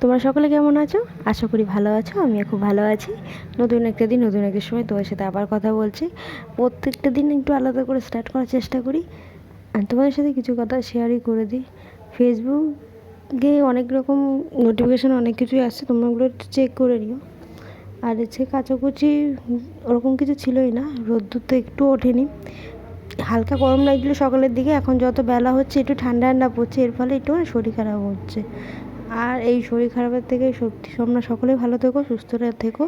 তোমরা সকলে কেমন আছো? আশা করি ভালো আছো, আমিও খুব ভালো আছি। নতুন একটা দিন, নতুন একটা সময় তোমার সাথে আবার কথা বলছি। প্রত্যেকটা দিন একটু আলাদা করে স্টার্ট করার চেষ্টা করি। আর তোমাদের সাথে কিছু কথা শেয়ারই করে দিই। ফেসবুকে অনেক রকম নোটিফিকেশান অনেক কিছুই আসছে তোমরা ওগুলো চেক করে নিও। আর হচ্ছে কাচাকুচি ওরকম কিছু ছিলই না, রোদ্দুর তো একটু ওঠেনি। হালকা গরম লাগছিল সকালের দিকে, এখন যত বেলা হচ্ছে, একটু ঠান্ডা ঠান্ডা পড়ছে, এর ফলে একটু শরীর খারাপ হচ্ছে। আর এই শরীর খারাপের থেকে সত্যি তোমরা সকলেই ভালো থেকো, সুস্থ থেকো।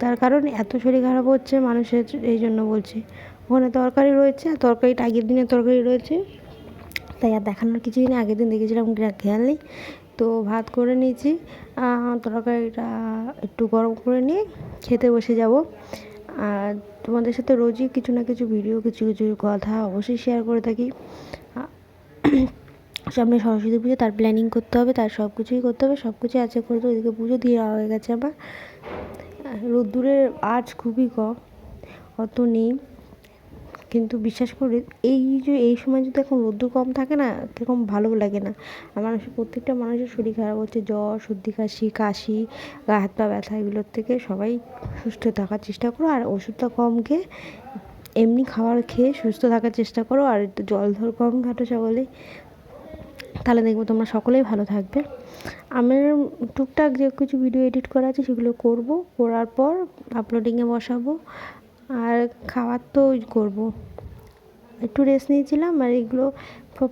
তার কারণ এত শরীর খারাপ হচ্ছে মানুষের, এই জন্য বলছি। ওখানে তরকারি রয়েছে, আর তরকারিটা আগের দিনের তরকারি রয়েছে। তাই আর দেখানোর কিছুই নেই, আগের দিন দেখেছিলাম খেয়াল নেই। তো ভাত করে নিয়েছি তরকারিটা একটু গরম করে নিয়ে খেতে বসে যাব। আর তোমাদের সাথে রোজই কিছু না কিছু ভিডিও কিছু কিছু কথা অবশ্যই শেয়ার করে থাকি। সামনে সরস্বতী পুজো, তার প্ল্যানিং করতে হবে, তার সব কিছুই করতে হবে সব কিছুই আছে করতে ওইদিকে পুজো দিয়ে হয়ে গেছে আমার। রোদ্দুরের আজ খুবই কম, অত নেই। কিন্তু বিশ্বাস করি, এই যে এই সময় যদি এখন রোদ্দুর কম থাকে না কীরকম ভালো লাগে না। আর মানুষের প্রত্যেকটা মানুষের শরীর খারাপ হচ্ছে, জ্বর, সর্দি, কাশি কাশি, গা, হাত, পা ব্যথা, এগুলোর থেকে সবাই সুস্থ থাকার চেষ্টা করো। আর ওষুধটা কম খেয়ে, এমনি খাবার খেয়ে সুস্থ থাকার চেষ্টা করো। আর একটু জল ধর কম ঘাটো সকলেই তাহলে দেখব তোমরা সকলেই ভালো থাকবে। আমার টুকটাক যে কিছু ভিডিও এডিট করা আছে, সেগুলো করব। করার পর আপলোডিংয়ে বসাবো। আর খাওয়ার তো করব। একটু রেস্ট নিয়েছিলাম আর এগুলো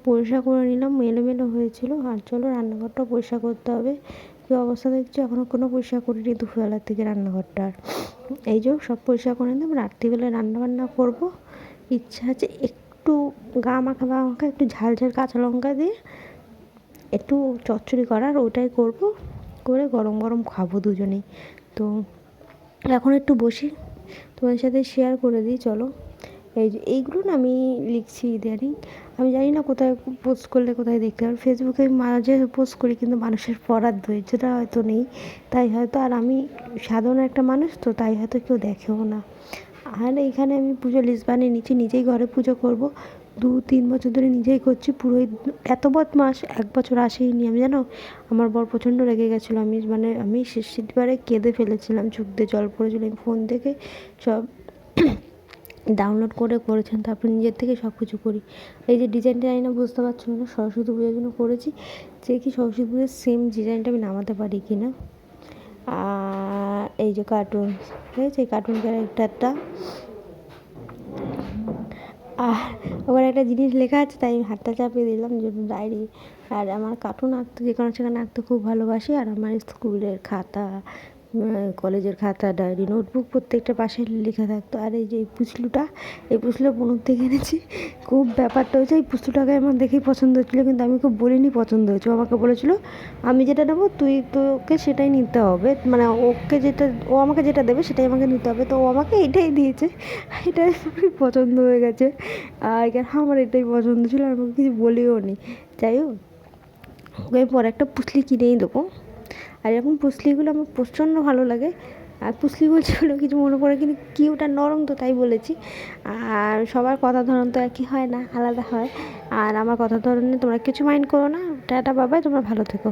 পরিষ্কার করে নিলাম, এলোমেলো হয়েছিল। আর চলো রান্নাঘরটাও পরিষ্কার করতে হবে। কী অবস্থা দেখছি? এখনও কোনো পরিষ্কার করিনি দুপুরবেলার থেকে রান্নাঘরটা আর। এই যে সব পরিষ্কার করে নিলাম রাত্রিবেলায় রান্নাবান্না করব। ইচ্ছা আছে একটু গা মাখা বা মাখা, একটু ঝাল ঝাল কাঁচা লঙ্কা দিয়ে একটু চচ্চড়ি করার, ওটাই করব। করে গরম গরম খাব দুজনেই। তো এখন একটু বসি। তোমাদের সাথে শেয়ার করে দিই, চলো। এই যে, এইগুলো না আমি লিখছি ইদানিং। আমি জানি না কোথায় পোস্ট করলে কোথায় দেখতে পারব। ফেসবুকে মাঝে পোস্ট করি কিন্তু মানুষের পড়ার ধৈর্যটা হয়তো নেই। তাই হয়তো আর আমি সাধারণ একটা মানুষ, তো তাই হয়তো কেউ দেখেও না। আর এইখানে আমি পুজো লিস্ট বানিয়ে নিচ্ছি, নিজেই ঘরে পুজো করব। দু তিন বছর ধরে নিজেই করছি। পুরোই এত বদমাস এক বছর আসেইনি আমি জানো? আমার বর প্রচণ্ড রেগে গেছিল। আমি মানে আমি শেষবারে কেঁদে ফেলেছিলাম, চোখ দিয়ে জল পড়েছিল। আমি ফোন থেকে সব ডাউনলোড করে করেছেন, তারপর নিজের থেকে সব কিছু করি। এই যে ডিজাইনটা জানি না বুঝতে পারছ না, সরস্বতী পুজোর জন্য করেছি। যে কি সরস্বতী পুজোর সেম ডিজাইনটা আমি নামাতে পারি কি না আর এই যে কার্টুন ঠিক আছে এই কার্টুন ক্যারেক্টারটা আর ওখানে একটা জিনিস লেখা আছে, তাই আমি হাতটা চাপিয়ে দিলাম যে ডায়েরি। আর আমার কার্টুন আঁকতে যেখানে সেখানে আঁকতে খুব ভালোবাসি। আর আমার স্কুলের খাতা কলেজের খাতা, ডায়েরি, নোটবুক প্রত্যেকটা পাশে লেখা থাকতো। আর এই যে পুচলুটা, এই পুচলু বনুর থেকে এনেছি। খুব ব্যাপারটা হয়েছে, এই পুচলুটাকে আমার দেখেই পছন্দ হচ্ছিল, কিন্তু আমি খুব বলিনি পছন্দ হয়েছে আমাকে বলেছিলো, আমি যেটা নেব, তুই তোকে সেটাই নিতে হবে। মানে ওকে যেটা, ও আমাকে যেটা দেবে, সেটাই আমাকে নিতে হবে। তো ও আমাকে এটাই দিয়েছে। এটাই খুবই পছন্দ হয়ে গেছে। আর আমার এটাই পছন্দ ছিল, আর আমাকে কিছু বলেও নি। যাই হোক, ওকে পরে একটা পুচলি কিনেই দেবো। আর এরকম পুসলিগুলো আমার প্রচণ্ড ভালো লাগে। আর পুসলি বলছিল কিছু মনে পড়ে কিন্তু কি ওটা নরম তো তাই বলেছি। আর সবার কথা ধরন তো একই হয় না, আলাদা হয়। আর আমার কথা ধরনে তোমরা কিছু মাইন্ড করো না। টাটা বাবাই তোমরা ভালো থেকো।